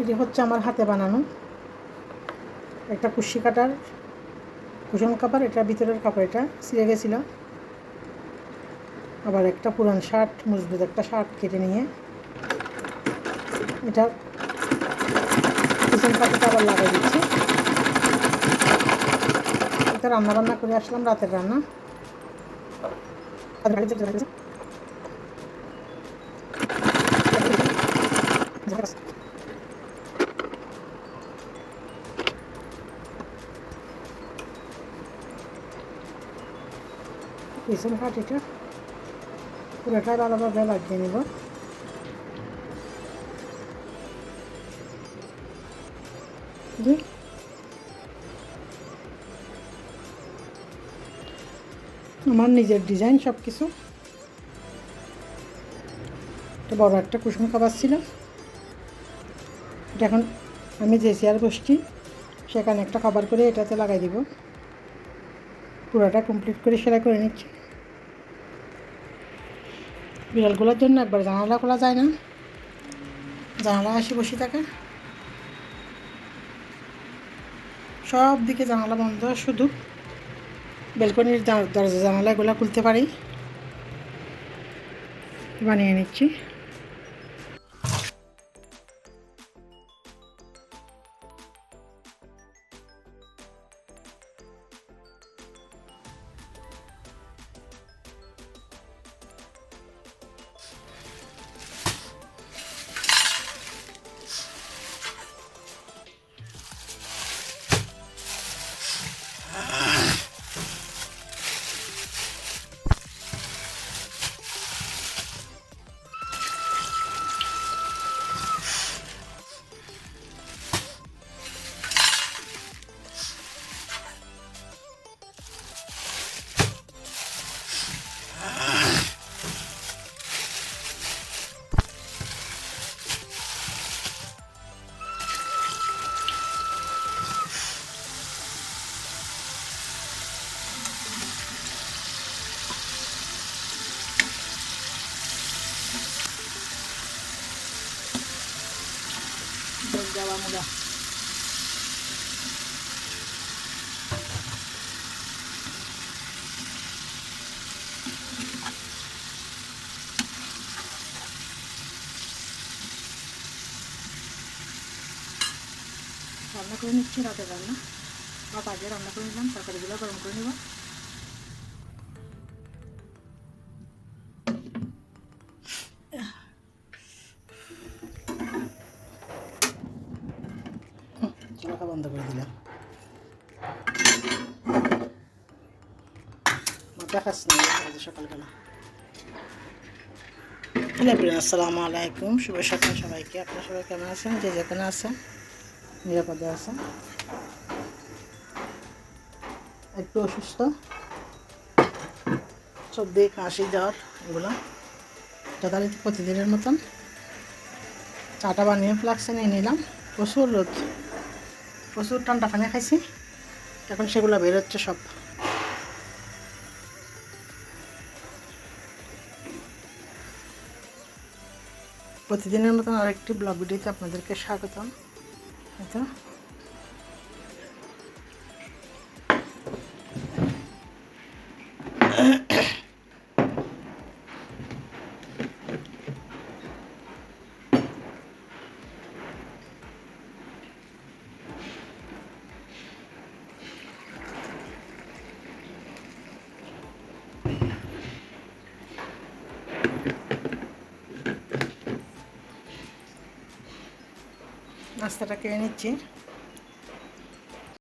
এটি হচ্ছে আমার হাতে বানানো। একটা কুশি কাটার, কুশন কাপড়, এটা ভিতরের কাপড়, এটা ছিঁড়ে গেছিল। আবার একটা পুরান শার্ট, মজবুত একটা শার্ট কেটে নিয়ে এটা কুশন কাপড়টা আবার লাগাই দিচ্ছি। এটা রান্না বান্না করে আসলাম রাতের রান্না। পিছন কাঠিটা পুরোটাই ভালোভাবে লাগিয়ে নেব। আমার নিজের ডিজাইন সব কিছু এটা বড় একটা কুসুম খাবার ছিল। এটা এখন আমি যে চেয়ার বসছি, সেখানে একটা খাবার করে এটাতে লাগাই দিব। পুরোটা কমপ্লিট করে সেলাই করে নিচ্ছি। বিড়ালগুলোর জন্য একবার জানালা খোলা যায় না। জানালা আসি বসে থাকে। সব দিকে জানালা বন্ধ, শুধু বেলকনির দরজা জানালাগুলো খুলতে পারি। বানিয়ে নিচ্ছি। যাওয়া মুগা রান্না করে নিচ্ছি রাতের রান্না বা আগে রান্না করে নিলাম তরকারিগুলো গরম করে নেব চুলাটা বন্ধ করে দিলাম। দেখাস না সকালবেলা। হ্যালো আসসালামু আলাইকুম। শুভ সকাল সবাইকে। আপনারা সবাই কেমন আছেন? যে যেখানে আছেন, নিরাপদে আছেন? একটু অসুস্থ? সর্দি কাশি, জ্বর, এগুলো। যথারীতি প্রতিদিনের মতন। চাটা বানিয়ে ফ্লাক্সে নিয়ে নিলাম। প্রচুর রোদ। প্রচুর ঠান্ডা পানি খাইছি। এখন সেগুলো বেরোচ্ছে সব। প্রতিদিনের মতন আরেকটি ব্লগ ভিডিওতে আপনাদেরকে স্বাগতম। হয়তো নাস্তাটা খেয়ে নিচ্ছি।